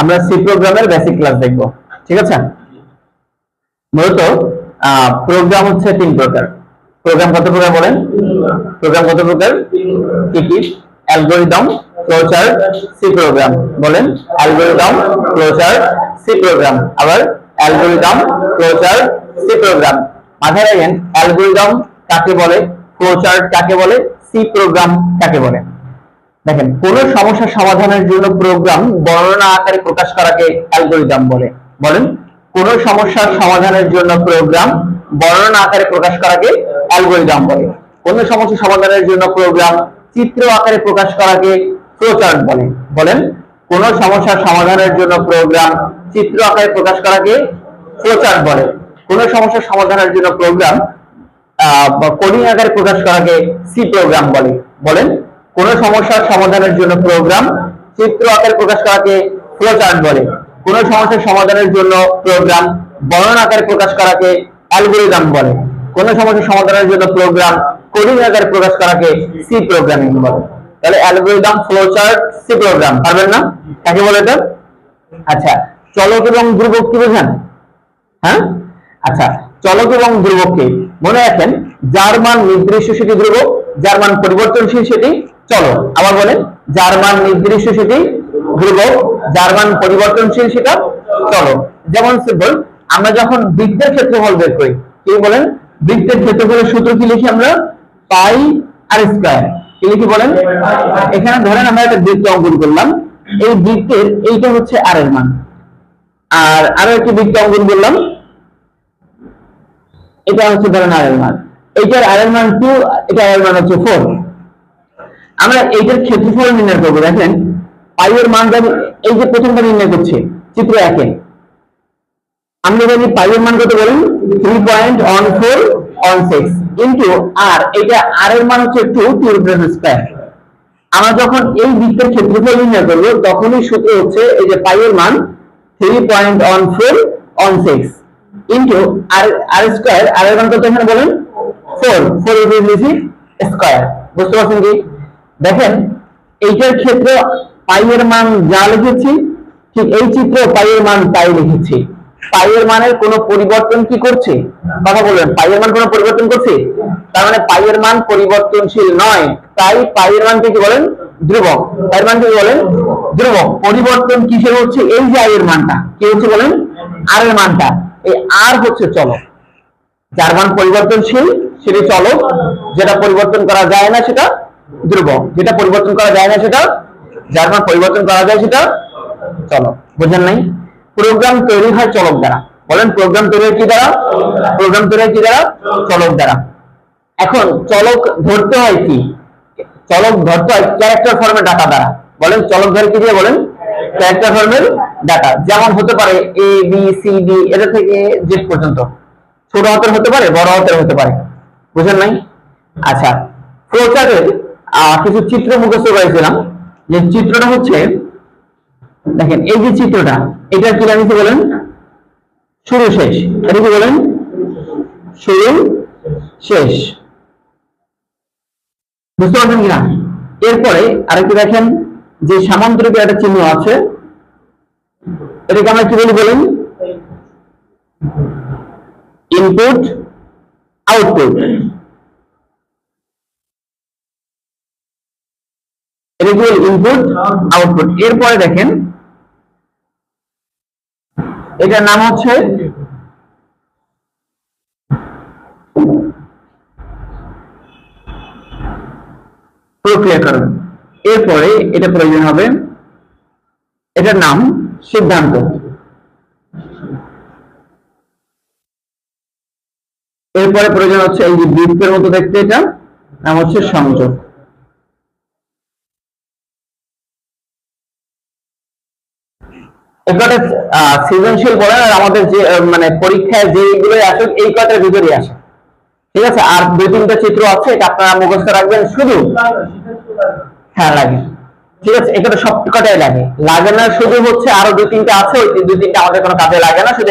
আমরা সি প্রোগ্রামের basic class দেখব, ঠিক আছে? মূলত প্রোগ্রাম হচ্ছে তিন প্রকার। প্রোগ্রাম কত প্রকার বলেন? প্রোগ্রাম কত প্রকার? কি কি? অ্যালগরিদম ফ্লোচার্ট সি প্রোগ্রাম বলেন অ্যালগরিদম ফ্লোচার্ট সি প্রোগ্রাম আবার অ্যালগরিদম ফ্লোচার্ট সি প্রোগ্রাম মাথায় রাখেন অ্যালগরিদম কাকে বলে? ফ্লোচার্ট কাকে বলে? সি প্রোগ্রাম কাকে বলে? দেখেন, কোন সমস্যা সমাধানের জন্য প্রোগ্রাম বর্ণনা আকারে প্রকাশ করাকে অ্যালগরিদম বলে। বলেন, কোন সমস্যার সমাধানের জন্য প্রোগ্রাম বর্ণনা আকারে প্রকাশ করাকে অ্যালগরিদম বলে। কোন সমস্যা সমাধানের জন্য প্রোগ্রাম চিত্র আকারে প্রকাশ করাকে ফ্লোচার্ট বলে। বলেন, কোন সমস্যার সমাধানের জন্য প্রোগ্রাম চিত্র আকারে প্রকাশ করাকে ফ্লোচার্ট বলে। কোন সমস্যার সমাধানের জন্য প্রোগ্রাম আহ কোডিং আকারে প্রকাশ করাকে সি প্রোগ্রাম বলে। বলেন কোন সমস্যার সমাধানের জন্য প্রোগ্রাম চিত্র আকারে প্রকাশ করাকে ফ্লোচার্ট বলে। কোন সমস্যার সমাধানের জন্য প্রোগ্রাম বর্ণনা আকারে প্রকাশ করাকে অ্যালগরিদম বলে। কোন সমস্যার সমাধানের জন্য প্রোগ্রাম কোডিং আকারে প্রকাশ করাকে সি প্রোগ্রামিং বলে। তাহলে অ্যালগরিদম ফ্লোচার্ট সি প্রোগ্রাম পারবেন না? কাকে বলে তো আচ্ছা চলক এবং ধ্রুবক কি বোঝেন? হ্যাঁ? আচ্ছা চলক এবং ধ্রুবককে মনে রাখেন, যার মান নির্দিষ্ট সেটি ধ্রুবক, যার মান পরিবর্তনশীল সেটি চলক আবার বলেন যার মান নির্দিষ্ট সেটি ধ্রুবক যার মান পরিবর্তনশীল সেটা চলক যেমন সিম্পল আমরা যখন বৃত্তের ক্ষেত্রফল বের করি, কি বলেন? বৃত্তের ক্ষেত্রফলের সূত্র কি লিখি আমরা? Pi r square. কি লিখি বলেন? এখানে ধরেন আমরা একটা বৃত্ত অঙ্কন করলাম, এই বৃত্তের এইটা হচ্ছে আর এর মান। আর আরও একটি বৃত্ত অঙ্কন করলাম, এটা হচ্ছে ধরেন আর এর মান। এইটার আর এর মান টু এটা আর এর মান হচ্ছে ফোর আমরা এইটার ক্ষেত্রফল নির্ণয় করব, দেখেন, পাই এর মান জানি এই যে প্রথমটা নির্ণয় করছে, চিত্র একে। আমরা জানি পাই এর মান কত বলেন three point one four one six into r এটা আর এর মান হচ্ছে টু টু স্কোয়ার আমরা যখন এই বৃত্তের ক্ষেত্রফল নির্ণয় করব, তখনই সূত্র হচ্ছে এই যে পাই এর মান three point one four one six into r r square r এর মান কত এখানে বলেন? ফোর ফোর স্কোয়ার বুঝতে পারছেন কি? দেখেন, এইটার ক্ষেত্রে পাই এর মান যা লিখেছি, ঠিক এই চিত্র পাই এর মান তাই লিখেছি। পাই এর মানের কোনো পরিবর্তন কি করছে? কথা বলবেন পাই এর মান কোনো পরিবর্তন করছে? তার মানে পাই এর মান পরিবর্তনশীল নয়, তাই পাই এর মানকে কি বলেন? ধ্রুবক। পাই এর মানকে কি বলেন? ধ্রুবক। পরিবর্তন কিসের হচ্ছে? এই যে আই এর মানটা, কি হচ্ছে বলেন? আর এর মানটা। এই আর হচ্ছে চলক। যার মান পরিবর্তনশীল, সেটি চলক। যেটা পরিবর্তন করা যায় না, সেটা ধ্রুবক যেটা পরিবর্তন করা যায় না সেটা, যার মান পরিবর্তন করা যায় সেটা চলক। বুঝেন নাই? প্রোগ্রাম তৈরি হয় চলক দ্বারা। বলেন প্রোগ্রাম তৈরি হয় কি দ্বারা? প্রোগ্রাম তৈরি হয় কি দ্বারা? চলক দ্বারা। এখন চলক ধরতে হয় কি? চলক ধরতে হয় ক্যারেক্টার ফর্মে ডাটা দ্বারা। বলেন চলক ধরে কি দিয়ে বলেন? ক্যারেক্টার ফর্মের ডাটা যেমন হতে পারে এ বি সি ডি এটা থেকে জেড পর্যন্ত। ছোট হাতের হতে পারে, বড় হাতের হতে পারে। বুঝেন নাই? আচ্ছা ফ্লোচার্টের কিছু চিত্র মুখস্থ করেছিলাম। যে চিত্রটা হচ্ছে, দেখেন, এই যে চিত্রটা এটা কি জানিতে বলেন? শুরু শেষ। এটা কি বলেন? শুরু শেষ। বুঝতে পারছেন কিনা? এরপরে আরেকটি দেখেন, যে সামান্তরিক একটা চিহ্ন আছে, এটাকে আমরা কি বলি বলেন? ইনপুট আউটপুট এটা ইনপুট আউটপুট এরপরে দেখেন, এটার নাম হচ্ছে প্রক্রিয়াকরণ। এরপরে এটা প্রয়োজন হবে, এটার নাম সিদ্ধান্ত। এরপরে প্রয়োজন হচ্ছে এই যে বৃত্তের মতো দেখতে এটা, নাম হচ্ছে সংযোগ। সৃজনশীল বলেন আর আমাদের যে মানে পরীক্ষায় যেগুলো আসে এই কয়টার ভিতরে আসে? ঠিক আছে? আর তিনটা চিত্র আছে, এটা আপনারা মুখস্থ রাখবেন। শুধু হ্যাঁ লাগে। ঠিক আছে? লাগে। লাগে না, শুধু হচ্ছে আরও তিনটা আছে, ওই তিনটা আমাদের কোনো কাজে লাগে না। শুধু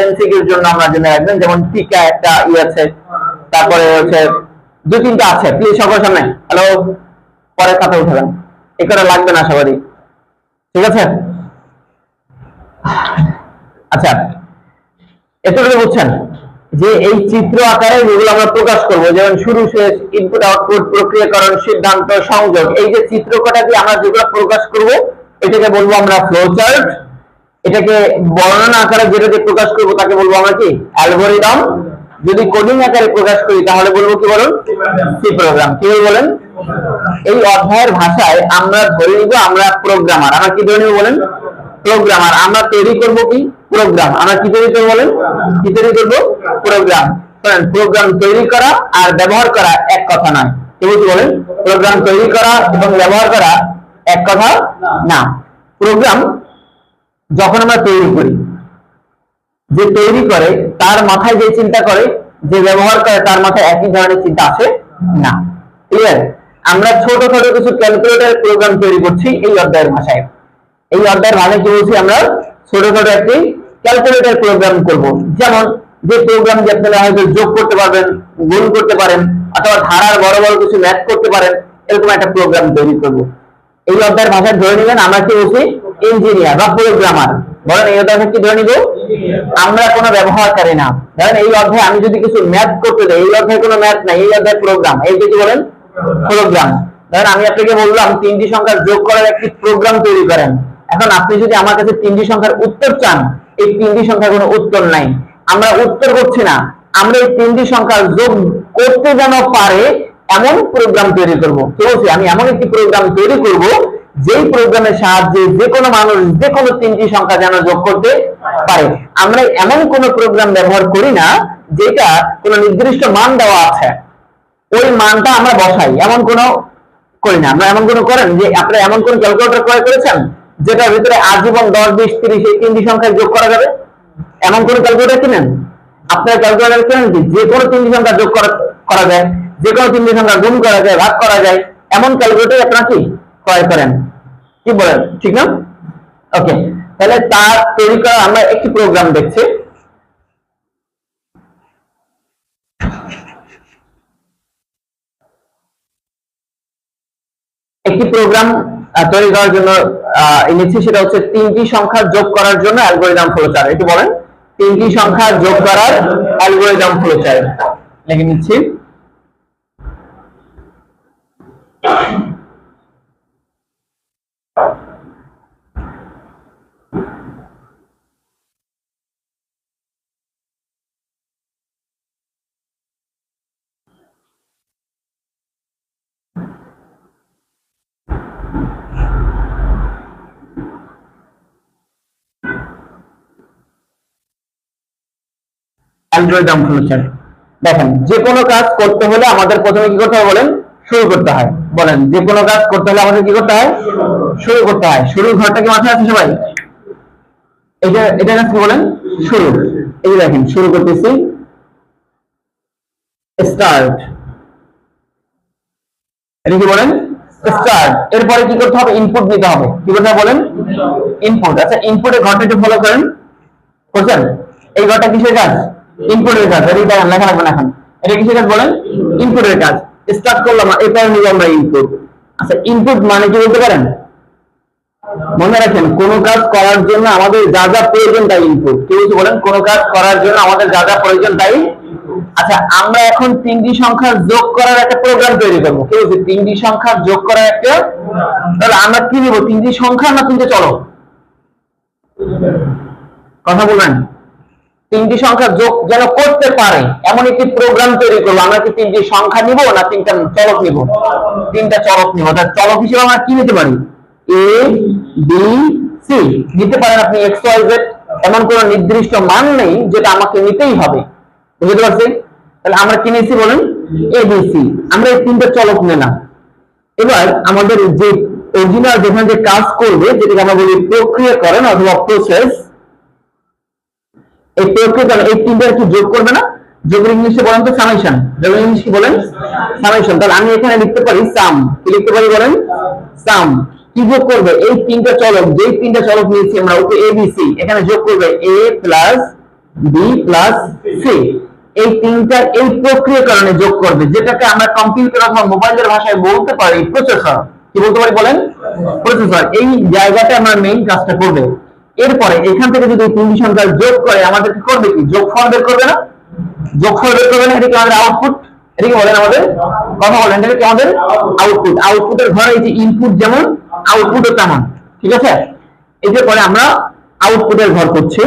জন্য আমরা জেনে রাখবেন। যেমন টিকা একটা ই আছে, তারপরে হচ্ছে দুই তিনটা আছে। প্লিজ সবার সামনে। হ্যালো পরে কথা উঠাবেন এ লাগবে না সবারই ঠিক আছে? আচ্ছা এতটুকু বুঝছেন যে এই চিত্র আকারে যেগুলো আমরা প্রকাশ যেমন শুরু, শেষ ইনপুট আউটপুট প্রক্রিয়াকরণ, সিদ্ধান্ত, সংযোগ, এই যে দিয়ে আমরা যেগুলো প্রকাশ করব, এটাকে বলব আমরা ফ্লো চার্ট এটাকে বর্ণনা আকারে যেটাকে প্রকাশ করব, তাকে বলব আমরা কি? অ্যালগোরিদম যদি কোডিং আকারে প্রকাশ করি, তাহলে বলব কি বলুন? সি প্রোগ্রাম কি বলেন? এই অধ্যায়ের ভাষায় আমরা ধরে নিব আমরা প্রোগ্রামার আমরা কি ধরে নিব বলেন? প্রোগ্রামার আমরা তৈরি করব কি? প্রোগ্রাম আমরা কি তৈরি করব বলেন? কি তৈরি করব? প্রোগ্রাম প্রোগ্রাম তৈরি করা আর ব্যবহার করা এক কথা নয়। কি বলেন? প্রোগ্রাম তৈরি করা এবং ব্যবহার করা এক কথা না। প্রোগ্রাম যখন আমরা তৈরি করি, যে তৈরি করে, তার মাথায় যে চিন্তা করে, যে ব্যবহার করে, তার মাথায় একই ধরনের চিন্তা আসে না। ঠিক আছে আমরা ছোট ছোট কিছু ক্যালকুলেটর প্রোগ্রাম তৈরি করছি এই অধ্যায়ের ভাষায়। এই অধ্যায়ের ভাষায় কি বলছি আমরা ছোট ছোট একটি ক্যালকুলেটর প্রোগ্রাম করব। যেমন যে প্রোগ্রাম দিয়ে আপনারা হয়তো যোগ করতে পারবেন, গুণ করতে পারেন, অথবা ধারার বড় বড় কিছু ম্যাথ করতে পারেন, এরকম একটা প্রোগ্রাম তৈরি করব। এই অধ্যায়ের ভাষায় ধরে নেবেন, আমরা কি বলছি ইঞ্জিনিয়ার বা প্রোগ্রামার বলেন, এই অধ্যায় কি ধরে নিব? আমরা কোনো ব্যবহারকারী না। ধরেন, এই অধ্যায়ে আমি যদি কিছু ম্যাথ করতে যাই, এই অধ্যায়ে কোনো ম্যাথ নাই, এই অধ্যায় প্রোগ্রাম এই কি বলেন? প্রোগ্রাম ধরেন, আমি আপনাকে বললাম, তিনটি সংখ্যার যোগ করার একটি প্রোগ্রাম তৈরি করেন। এখন আপনি যদি আমার কাছে তিনটি সংখ্যার উত্তর চান, এই তিনটি সংখ্যার কোনো উত্তর নাই। আমরা উত্তর করছি না। আমরা এই তিনটি সংখ্যার যোগ করতে যেন পারে, এমন প্রোগ্রাম তৈরি করব। কি বলছি? আমি এমন একটি প্রোগ্রাম তৈরি করব, যেই প্রোগ্রামের সাহায্যে যে কোনো মানুষ যে কোনো তিনটি সংখ্যা যেন যোগ করতে পারে। আমরা এমন কোন প্রোগ্রাম ব্যবহার করি না, যেটা কোনো নির্দিষ্ট মান দেওয়া আছে। ওই মানটা আমরা বসাই। এমন কোনো করি না। আমরা এমন কোনো করেন যে আপনারা এমন কোন ক্যালকুলেটর ক্রয় করেছেন? যেটার ভিতরে আজীবন দশ, বিশ, তিরিশ এই তিনটি সংখ্যায় যোগ করা যাবে। এমন কোন ক্যালকুলেটর কিনেন? আপনারা ক্যালকুলেটর কিনেন যে কোনো তিনটি সংখ্যা যোগ করা যায়, যে কোনো তিনটি সংখ্যা গুণ করা যায়, ভাগ করা যায়, এমন ক্যালকুলেটর আপনারা কি? ক্রয় করেন। কি বলেন? ঠিক না? ওকে তাহলে তার তৈরি করা আমরা একটি প্রোগ্রাম দেখছি। একটি প্রোগ্রাম তৈরি করার জন্য এনেছি, সেটা হচ্ছে তিনটি সংখ্যা যোগ করার জন্য অ্যালগোরিদম ফ্লোচার্ট একটু বলেন। তিনটি সংখ্যা যোগ করার অ্যালগোরিদম ফ্লোচার্ট লিখে নিচ্ছি। অ্যালগোরিদম ফ্লোচার্ট দেখেন, যে কোনো কাজ করতে হলে আমাদের প্রথমে কি করতে হবে বলেন? শুরু করতে হয়। বলেন, যে কোনো কাজ করতে হলে আমাদের কি করতে হয়? শুরু করতে হয়। শুরু ঘরটা কি মাথায় আছে সবাই? এটা এটা কি বলেন? শুরু। এই দেখেন, শুরু করতেছি। স্টার্ট এটা কি বলেন? স্টার্ট এরপরে কি করতে হবে? ইনপুট নিতে হবে। কি করতে বলেন? ইনপুট আচ্ছা ইনপুটের ঘরটা একটু ফলো করেন। করছেন? এই ঘরটা কিসের কাজ? ইনপুটের কাজ এটা লেখা লাগবে না এখন। এটা কিসের কাজ বলেন? ইনপুটের কাজ। স্টার্ট করলাম নিব আমরা ইনপুট আচ্ছা ইনপুট মানে কি বলতে পারেন? মনে রাখেন, কোন কাজ করার জন্য আমাদের যা যা প্রয়োজন তাই ইনপুট কি বলছি বলেন? কোন কাজ করার জন্য আমাদের যা যা প্রয়োজন তাই আচ্ছা আমরা এখন তিনটি সংখ্যা যোগ করার একটা প্রোগ্রাম তৈরি করব। কি বলছি? তিনটি সংখ্যা যোগ করার একটা তাহলে আমরা কি নিব? তিনটি সংখ্যা না তিনটে চলো কথা বলবেন? তিনটি সংখ্যা যোগ যেন করতে পারে এমন একটি প্রোগ্রাম তৈরি করব। আমরা কি তিনটি সংখ্যা নিব না তিনটা চলক নিব? তিনটা চলক নিব। তার চলক হিসেবে আমরা কি নিতে পারি? এ বি সি নিতে পারেন আপনি এক্স ওয়াই জেড এমন কোন নির্দিষ্ট মান নেই যেটা আমাকে নিতেই হবে। বুঝতে পারছি? তাহলে আমরা কি নিয়েছি বলুন? এ বি সি আমরা এই তিনটা চলক নিলাম। এবার আমাদের যে অরিজিনাল যেখানে যে কাজ করবে, যেটাকে আমরা বলি প্রক্রিয়াকরণ অথবা প্রসেস এই এই কি যোগ করবে না? যোগের ইংলিশে বলেন তো সামেশন যোগের বলেন? সামেশন তাহলে আমি এখানে লিখতে পারি সাম কি লিখতে পারি বলেন? সাম কি যোগ করবে? এই তিনটা চলক, যেই তিনটা চলক নিয়েছি আমরা, ওকে এ এখানে যোগ করবে A plus B plus C এই তিনটার এই প্রক্রিয়াকরণে যোগ করবে, যেটাকে আমরা কম্পিউটার অথবা মোবাইলের ভাষায় বলতে পারি প্রসেসর কি বলতে পারি বলেন? প্রসেসর এই জায়গাতে আমরা মেইন কাজটা করবে। এরপরে এখান থেকে যদি তিনটি সংখ্যা যোগ করে, আমাদের কি করবে কি? যোগফল বের করবে না? যোগফল বের করবে না এটা কি আমাদের আউটপুট এটা কি বলেন আমাদের কথা বলেন এটা কি আমাদের আউটপুট আউটপুটের ঘরে এই যে ইনপুট যেমন আউটপুটও তেমন, ঠিক আছে? এতে পরে আমরা আউটপুটের ঘর করছি।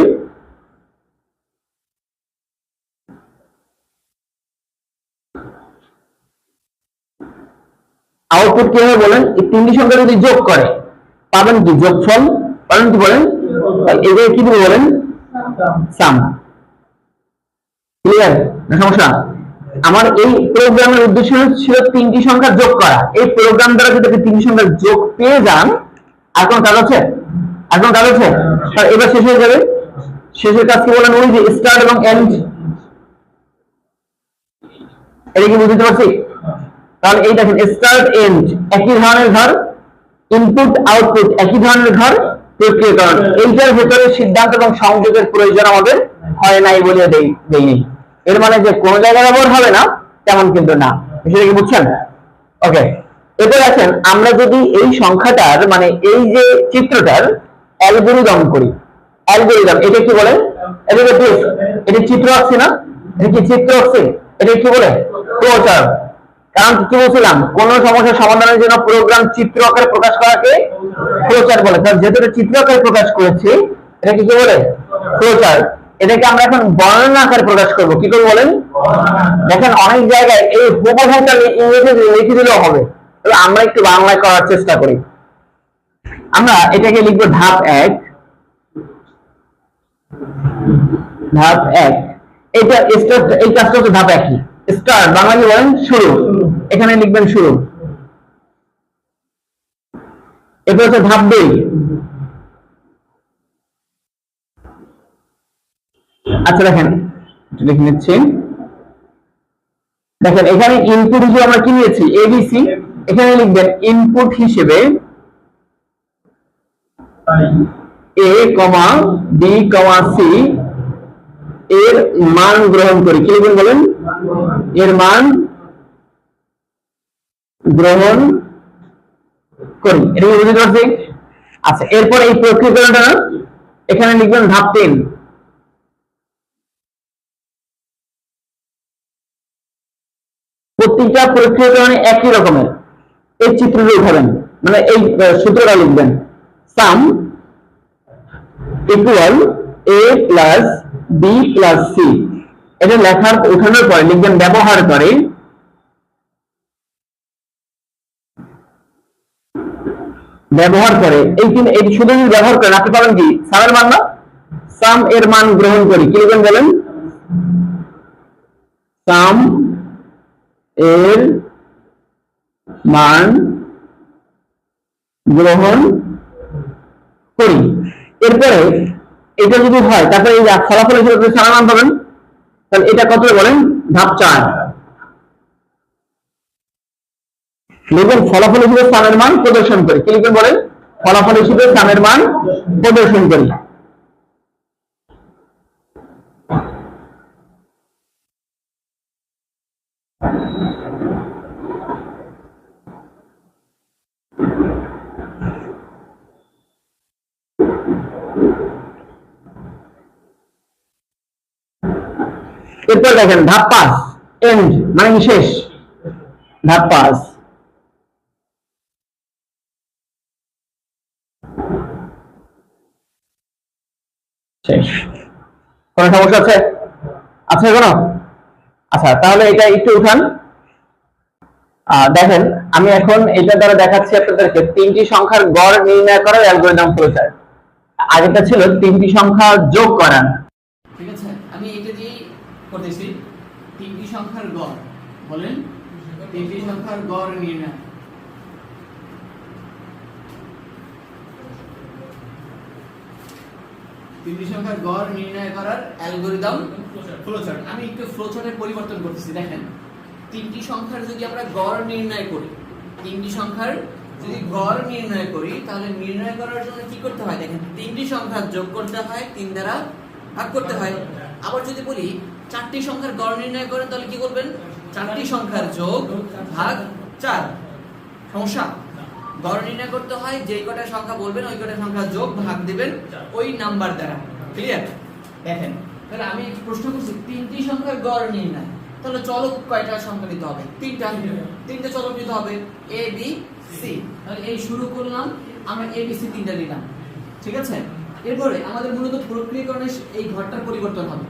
আউটপুট কীভাবে বলেন? এই তিনটি সংখ্যা যদি যোগ করে, পাবেন কি? যোগফল, পাবেন কি বলেন? জায়গায় কি দিবে বলেন? সাম। ক্লিয়ার সমস্যা আমার এই প্রোগ্রামের উদ্দেশ্য ছিল তিনটি সংখ্যা যোগ করা। এই প্রোগ্রাম দ্বারা যদি সংখ্যার যোগ পেয়ে যান, আর কোন কাজ আছে? আর কোন কাজ আছে? এবার শেষ হয়ে যাবে। শেষের কাজ কি বলেন? ওই যে স্টার্ট এবং এন্ড এটা কি বুঝতে পারছি? তাহলে এই দেখেন স্টার্ট এন্ড একই ধরনের ঘর ইনপুট আউটপুট একই ধরনের ঘর প্রক্রিয়াকরণ। এইটার ভেতরে সিদ্ধান্ত এবং সংযোগের প্রয়োজন আমাদের হয় নাই বলে দেইনি। এর মানে যে ব্যবহার হবে না, তেমন কিন্তু না। কি বুঝছেন? ওকে আমরা যদি এই সংখ্যাটার মানে এই যে চিত্রটার অ্যালগোরিদম করি। অ্যালগোরিদম এটা কি বলে? এটা চিত্র আঁকছে না? এটা কি চিত্র আঁকছে এটা কি বলে? প্রচার কারণ কি বলছিলাম? কোন সমস্যার সমাধানের জন্য প্রোগ্রাম চিত্র আকারে প্রকাশ করাকে প্রচার বলে। কারণ যেহেতু চিত্র আকারে প্রকাশ করেছি, এটা কি বলে? প্রচার এটাকে আমরা এখন বর্ণনা আকারে প্রকাশ করব। কি করে বলেন? দেখেন, অনেক জায়গায় এই হুবহুটা ইংরেজিতে লিখে দিলেও হবে। তবে আমরা একটু বাংলায় করার চেষ্টা করি। আমরা এটাকে লিখব ধাপ এক। ধাপ এক। এটা এই কাজটা হচ্ছে ধাপ একই। স্টার্ট কি বলেন? শুরু। এখানে লিখবেন শুরু। এরপর হচ্ছে ধাপ দুই। আচ্ছা দেখেন লিখে নিচ্ছি। দেখেন, এখানে ইনপুট হিসেবে আমরা কি নিয়েছি? এবিসি এখানে লিখবেন ইনপুট হিসেবে এ কমা বি কমা সি এর মান গ্রহণ করি। কি লিখবেন বলেন? এর মান গ্রহণ করি। এটা বুঝতে পারছি? আচ্ছা এরপর এই প্রক্রিয়াকরণটা এখানে লিখবেন ধাপ তিন। প্রত্যেকটা প্রক্রিয়াকরণে একই রকমের এই চিত্রটা উঠাবেন মানে এই সূত্রটা লিখবেন। Sum equal A plus B plus C. এটা লেখার উঠানোর পরে লিখবেন ব্যবহার করে ব্যবহার করে। এই তিন এই শুধু যদি ব্যবহার করেন, আপনি পাবেন কি? সামের মান না? সাম এর মান গ্রহণ করি। কি লিখবেন বলেন? সাম এর মান গ্রহণ করি। এরপরে এটা যদি হয়, তারপরে এই ফলাফল হিসেবে সারা মান পাবেন, তাহলে এটা কত বলেন? ধাপ চার। লিখবেন ফলাফল হিসেবে স্থানের মান প্রদর্শন করি। কি লিখবেন বলেন? ফলাফল হিসেবে স্থানের মান প্রদর্শন করি। এরপর দেখেন, ধাপ পাঁচ এন্ড মানে শেষ? ধাপ পাঁচ। শেষ। সমস্যা আছে? আছে কোনো? আচ্ছা তাহলে এটা একটু উঠান। দেখেন, আমি এখন এটা দ্বারা দেখাচ্ছি আপনাদেরকে, তিনটি সংখ্যার গড় নির্ণয় করার অ্যালগোরিদম প্রচার আগেটা ছিল তিনটি সংখ্যা যোগ করা। ঠিক আছে, আমি এটা দিয়েই করতেছি। তিনটি সংখ্যার গড়, বলেন। তিনটি সংখ্যার গড় নির্ণয়। তিনটি সংখ্যার গড় নির্ণয় করার অ্যালগোরিদম ফ্লোচার্ট আমি একটু ফ্লোচার্টের পরিবর্তন করতেছি দেখেন। তিনটি সংখ্যার যদি আমরা গড় নির্ণয় করি তিনটি সংখ্যার যদি গড় নির্ণয় করি তাহলে নির্ণয় করার জন্য কি করতে হয়? দেখেন তিনটি সংখ্যা যোগ করতে হয় তিন দ্বারা ভাগ করতে হয়। আবার যদি বলি চারটি সংখ্যার গড় নির্ণয় করেন তাহলে কি করবেন? চারটি সংখ্যার যোগ ভাগ চার। সমস্যা? গড় নির্ণয় করতে হয় যে কটা সংখ্যা বলবেন ওই কটা সংখ্যা যোগ ভাগ দিবেন ওই নাম্বার দ্বারা। ক্লিয়ার দেখেন তাহলে আমি প্রশ্ন করছি তিনটি সংখ্যার গড় নির্ণয় তাহলে চলক কয়টা সংখ্যা নিতে হবে? তিনটা। তিনটা চলক নিতে হবে এ বি সি তাহলে এই শুরু করলাম আমরা এ বি সি তিনটা নিলাম ঠিক আছে? এরপরে আমাদের মূলত প্রক্রিয়াকরণে এই ঘরটার পরিবর্তন হবে।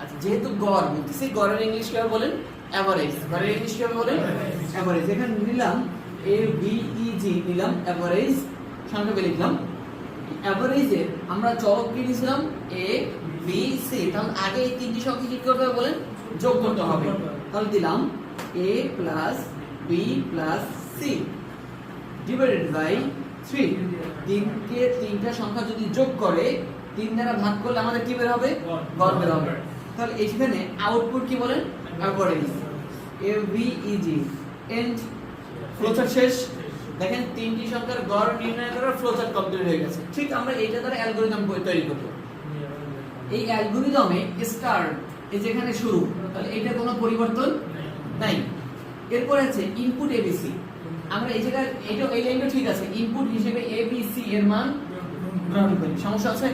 আচ্ছা যেহেতু গড় বলতেছি গড়ের ইংলিশ কীভাবে বলেন? অ্যাভারেজ গড়ের ইংলিশ কীভাবে বলেন? অ্যাভারেজ এখানে নিলাম এ বি ই জি নিলাম অ্যাভারেজ সংখ্যা লিখলাম। অ্যাভারেজে আমরা চলক কি নিয়েছিলাম? এ বি সি তাহলে আগে এই তিনটি সংখ্যা কি করতে হবে। বলেন যোগ করতে হবে। তাহলে দিলাম A plus B plus C divided by three তিনকে তিনটা সংখ্যা যদি যোগ করে তিন দ্বারা ভাগ করলে আমাদের কি বের হবে? গড়। বের হবে। তাহলে এখানে আউটপুট কি বলেন? Average A B E G end flowchart শেষ। দেখেন, তিনটি সংখ্যার গড় নির্ণয় করার কমপ্লিট হয়ে গেছে। ঠিক আমরা এইটা দ্বারা অ্যালগরিদম তৈরি করব। এই অ্যালগরিদমে স্টার্ট এই যেখানে শুরু, তাহলে এটা কোনো পরিবর্তন নাই। এরপর আছে ইনপুট এবিসি আমরা এই জায়গায় এটা এই লাইনটা ঠিক আছে। ইনপুট হিসেবে এবিসি এর মান গ্রহণ করি। সমস্যা আছে?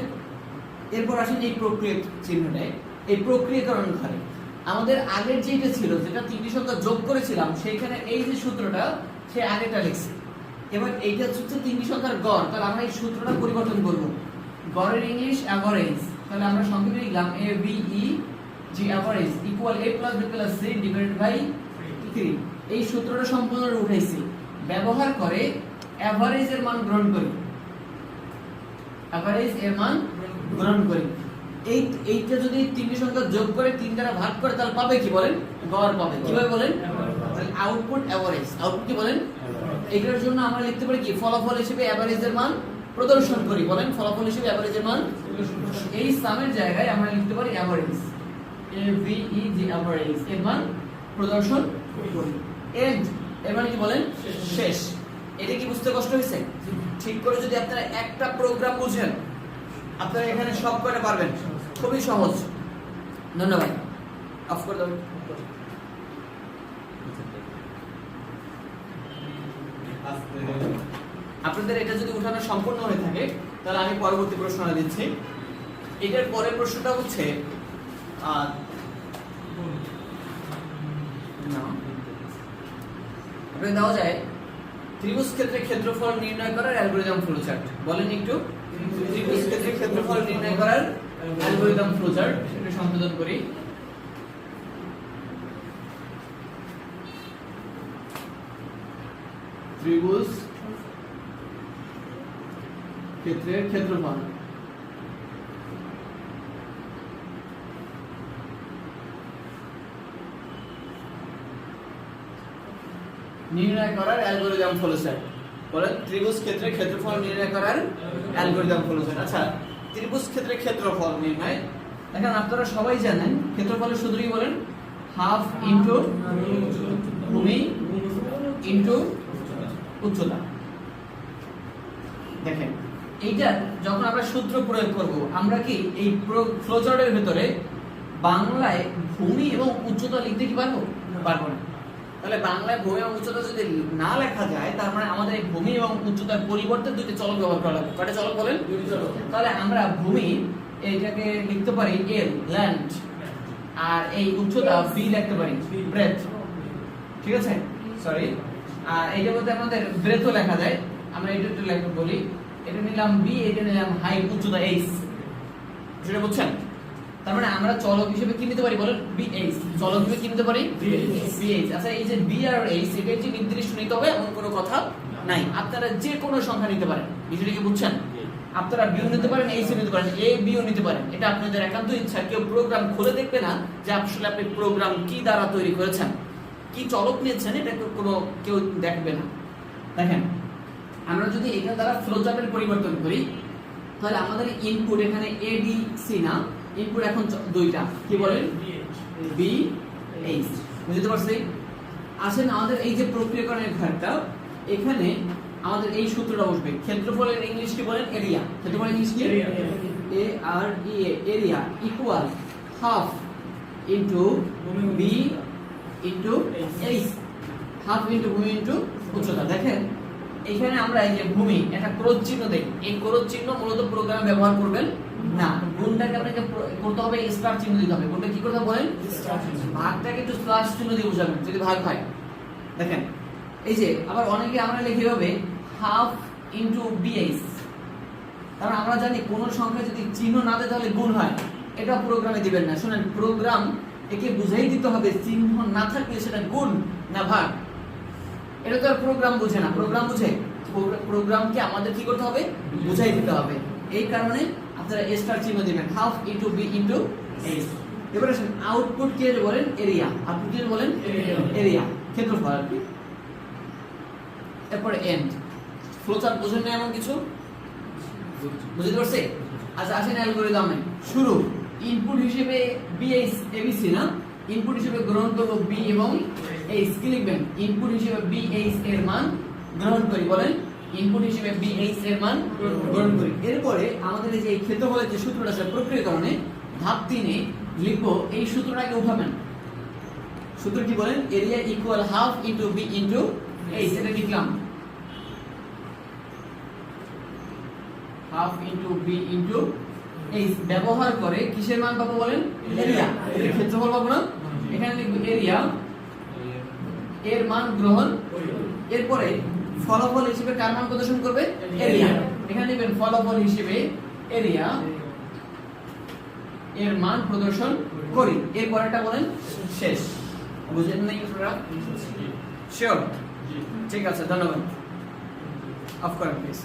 এরপর আসেন এই প্রক্রিয়া চিহ্নটায়। এই প্রক্রিয়াকরণ ঘরে। আমাদের আগের যেটা ছিল, যেটা তিনটি সংখ্যা যোগ করেছিলাম, সেইখানে এই যে সূত্রটা, সে আগেটা লিখছি। এবার এইটা হচ্ছে তিনটি সংখ্যার গড়, তাহলে আমরা এই সূত্রটা পরিবর্তন করব। গড়ের ইংলিশ অ্যাভারেজ তাহলে আমরা সংক্ষেপে লিখলাম A B E G average equal A plus B plus C divided by three এই সূত্রটা সম্পূর্ণ উঠাইছি ব্যবহার করে অ্যাভারেজ এর মান গ্রহণ করি। অ্যাভারেজ এর মান গ্রহণ করি। এই, এইটা যদি তিনটি সংখ্যা যোগ করে তিন দ্বারা ভাগ করে, তাহলে পাবে কি বলেন? গড় পাবে। কীভাবে বলেন? আউটপুট অ্যাভারেজ আউটপুট কি বলেন? এটার জন্য আমরা লিখতে পারি কি? ফলাফল হিসেবে অ্যাভারেজ এর মান প্রদর্শন করি। বলেন, ফলাফল হিসেবে অ্যাভারেজ এর মান এই সামের জায়গায় আমরা লিখতে পারি average A V E G average এর মান প্রদর্শন করি। এন্ড এর মানে কি বলেন? শেষ। এটা কি বুঝতে কষ্ট হয়েছে? ঠিক করে যদি আপনারা একটা প্রোগ্রাম বুঝেন, আপনারা এখানে সব করে পারবেন। খুবই সহজ। ধন্যবাদ। অফ আপনাদের এটা যদি উঠানো সম্পূর্ণ হয়ে থাকে, তাহলে আমি পরবর্তী প্রশ্নটা দিচ্ছি। এটার পরের প্রশ্নটা হচ্ছে। আপনাকে দেওয়া যায়, ত্রিভুজ ক্ষেত্রে ক্ষেত্রফল নির্ণয় করার অ্যালগরিদম ফ্লোচার্ট। বলেন একটু। ত্রিভুজ ক্ষেত্রে ক্ষেত্রফল নির্ণয় করার অ্যালগরিদম ফ্লোচার্ট, সেটা সংশোধন করি। ত্রিভুজ ক্ষেত্রের ক্ষেত্রফল। নির্ণয় করার অ্যালগরিদম ফ্লোচার্ট। বলেন, ত্রিভুজ ক্ষেত্রে ক্ষেত্রফল নির্ণয় করার অ্যালগরিদম ফ্লোচার্ট। আচ্ছা ত্রিভুজ ক্ষেত্রে ক্ষেত্রফল নির্ণয়। এখন আপনারা সবাই জানেন ক্ষেত্রফলের সূত্র কি বলেন হাফ ইনটু ভূমি ইনটু উচ্চতা। দেখেন, এইটা যখন আমরা সূত্র প্রয়োগ করব, আমরা কি এই ফ্লোচার্টের ভিতরে বাংলায় ভূমি এবং উচ্চতা লিখতে কি পারব? পারব না। তাহলে বাংলায় ভূমি এবং উচ্চতা যদি না লেখা যায় তার মানে আমাদের এই ভূমি এবং উচ্চতার পরিবর্তে দুইটা চলক ব্যবহার করা লাগবে। কয়টা চলক বলেন? তাহলে আমরা ভূমি এইটাকে লিখতে পারি এল ল্যান্ড আর এই উচ্চতা বি লিখতে পারি ব্রেথ ঠিক আছে? সরি আর এইটা বলতে আমাদের ব্রেথও লেখা যায়। আমরা এটা একটু লেখা বলি। এটা নিলাম বি এটা নিলাম হাইট উচ্চতা এইচ সেটা বুঝছেন? তার মানে আমরা চলক হিসেবে কি নিতে পারি বলেন বি এইচ চলক হিসেবে কি নিতে পারি? বি এইচ আচ্ছা এই যে বি আর এইচ এটা যে নির্দিষ্ট নিতে হবে এমন কোনো কথা নাই। আপনারা যে কোনো সংখ্যা নিতে পারেন। বিষয়টা কি বুঝছেন? আপনারা বিও নিতে পারেন এইচ নিতে পারেন এ বিও নিতে পারেন। এটা আপনাদের একান্ত ইচ্ছা। কেউ প্রোগ্রাম খুলে দেখবে না যে আসলে আপনি প্রোগ্রাম কি দ্বারা তৈরি করেছেন। কি চলক নিয়েছেন এটা কোনো কেউ দেখবে না। দেখেন আমরা যদি এটা দ্বারা ফ্লোচার্টের পরিবর্তন করি তাহলে আমাদের ইনপুট এখানে এ বি সি না? ইনপুট এখন দুইটা। কি বলেন? বি এইচ বুঝতে পারছি? আসেন আমাদের এই যে প্রক্রিয়াকরণের ঘরটা এখানে আমাদের এই সূত্রটা বসবে। ক্ষেত্রফলের ইংলিশ কি বলেন? এরিয়া ক্ষেত্রফলের ইংলিশ কি? A R E A area equal half into B into H half into ভূমি ইনটু উচ্চতা। দেখেন এখানে আমরা এই যে ভূমি একটা ক্রোধ চিহ্ন দেই। এই ক্রোধ চিহ্ন মূলত প্রোগ্রামে ব্যবহার করবেন না। গুণটাকে আপনাকে করতে হবে স্টার চিহ্ন দিতে হবে। গুণটা কি করতে বলেন? ভাগটাকে একটু স্ল্যাশ চিহ্ন দিয়ে বুঝাবেন যদি ভাগ হয়। দেখেন এই যে আবার অনেকে আমরা লিখি হবে হাফ ইনটু বিএস কারণ আমরা জানি কোন সংখ্যা যদি চিহ্ন না দেয় তাহলে গুণ হয়। এটা প্রোগ্রামে দিবেন না। শুনেন প্রোগ্রাম একে বুঝাই দিতে হবে চিহ্ন না থাকলে সেটা গুণ না ভাগ। এটা তো আর প্রোগ্রাম বুঝে না। প্রোগ্রাম বুঝে। প্রোগ্রামকে আমাদের কি করতে হবে? বুঝাই দিতে হবে। এই কারণে আপনারা চিহ্ন হাফ ইনটু বি ইনটু এবারে আসেন আউটপুট কি বলেন এরিয়া আউটপুট কি বলেন এরিয়া ক্ষেত্রফল আর কি। এন্ড না এমন কিছু? বুঝতে পারছে? আচ্ছা আসেন অ্যালগরিদমে শুরু। ইনপুট হিসেবে বিএস এবিসি না? ইনপুট হিসেবে গ্রহণ করব বি এবং এইচ কি লিখবেন? ইনপুট হিসেবে বি এইচ এর মান গ্রহণ করি, বলেন। ইনপুট হিসেবে বি এইচ এর মান গ্রহণ করি। এরপরে আমাদের এই যে এই ক্ষেত্রফলের যে সূত্রটা আছে প্রক্রিয়াকরণে ধাপ তিনে লিখব এই সূত্রটাকে উঠাবেন সূত্র কি বলেন area equal half into B into H এটা লিখলাম। Half into B into H ব্যবহার করে কিসের মান পাবো বলেন? এরিয়া এর ক্ষেত্রফল পাবো না? এখানে লিখব এরিয়া এর মান গ্রহণ এরপরে ফলাফল হিসেবে কার মান প্রদর্শন করবে? এরিয়া এখানে লিখবেন ফলাফল হিসেবে এরিয়া এর মান প্রদর্শন করি। এর পরেরটা বলেন শেষ। বুঝলেন না আপনারা শিওর ঠিক আছে ধন্যবাদ। অফ করেন প্লিজ